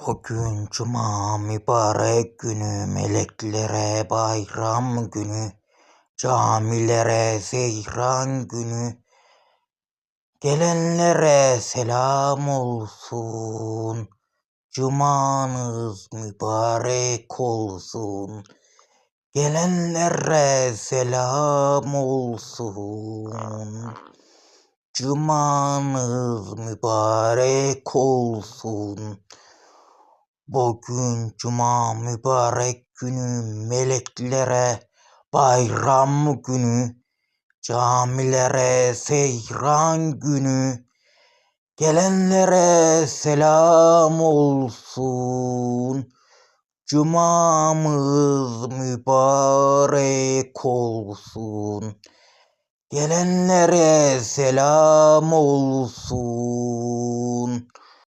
Bugün cuma mübarek günü, meleklere bayram günü, camilere seyran günü, gelenlere selam olsun, cumanız mübarek olsun, gelenlere selam olsun, cumanız mübarek olsun. Bugün cuma mübarek günü, meleklere bayram günü, camilere seyran günü, gelenlere selam olsun. Cumamız mübarek olsun. Gelenlere selam olsun.